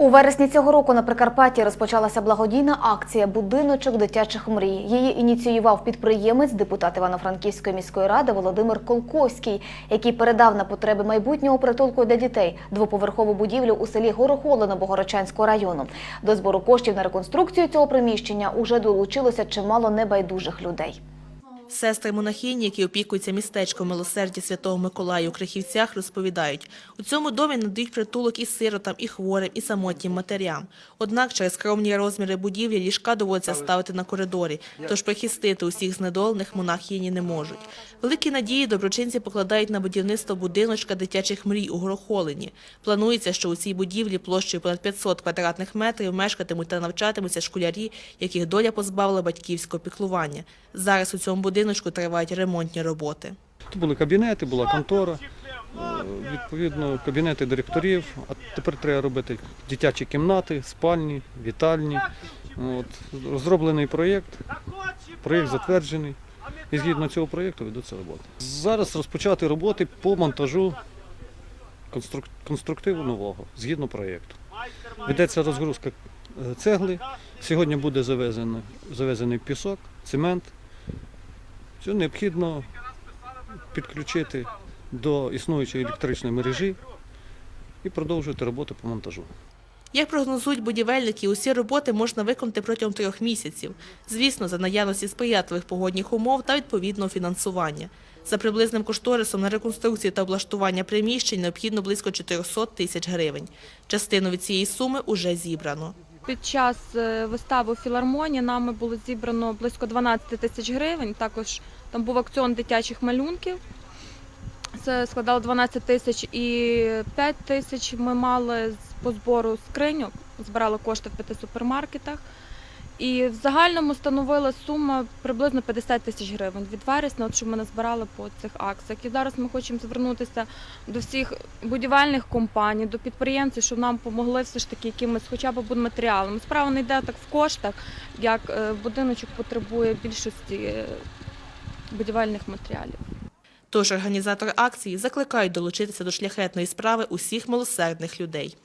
У вересні цього року на Прикарпатті розпочалася благодійна акція Будиночок дитячих мрій. Її ініціював підприємець, депутат Івано-Франківської міської ради Володимир Колковський, який передав на потреби майбутнього притулку для дітей двоповерхову будівлю у селі Горохолино Богородчанського району. До збору коштів на реконструкцію цього приміщення уже долучилося чимало небайдужих людей. Сестри монахині, які опікуються містечком милосердя Святого Миколая у Крихівцях, розповідають, у цьому домі надають притулок і сиротам, і хворим, і самотнім матерям. Однак через скромні розміри будівлі ліжка доводиться ставити на коридорі, тож прихистити усіх знедолених монахині не можуть. Великі надії доброчинці покладають на будівництво будиночка дитячих мрій у Горохолині. Планується, що у цій будівлі площею понад 500 квадратних метрів мешкатимуть та навчатимуться школярі, яких доля позбавила батьківського піклування. Зараз у цьому будиночку тривають ремонтні роботи. Тут були кабінети, була контора, е, відповідно, кабінети директорів. А тепер треба робити дитячі кімнати, спальні, вітальні. От. Розроблений проєкт, проєкт затверджений. І згідно цього проєкту ведуться роботи. Зараз розпочати роботи по монтажу конструктиву нового, згідно проєкту. Ведеться розгрузка е, цегли. Сьогодні буде завезено, завезений пісок, цемент. Все необхідно підключити до існуючої електричної мережі і продовжувати роботу по монтажу. Як прогнозують будівельники, усі роботи можна виконати протягом трьох місяців. Звісно, за наявності сприятливих погодних умов та відповідного фінансування. За приблизним кошторисом на реконструкцію та облаштування приміщень необхідно близько 400 тисяч гривень. Частину від цієї суми уже зібрано. Під час е, вистави у філармонії нами було зібрано близько 12 тисяч гривень. Також там був акціон дитячих малюнків. Це складало 12 тисяч і 5 тисяч ми мали по збору скриньок, збирали кошти в п'яти супермаркетах. І в загальному становила сума приблизно 50 тисяч гривень від вересня, от що ми назбирали по цих акціях. І зараз ми хочемо звернутися до всіх будівельних компаній, до підприємців, щоб нам допомогли все ж таки якимось хоча б будматеріалами. Справа не йде так в коштах, як е, будиночок потребує більшості е, будівельних матеріалів. Тож організатори акції закликають долучитися до шляхетної справи усіх милосердних людей.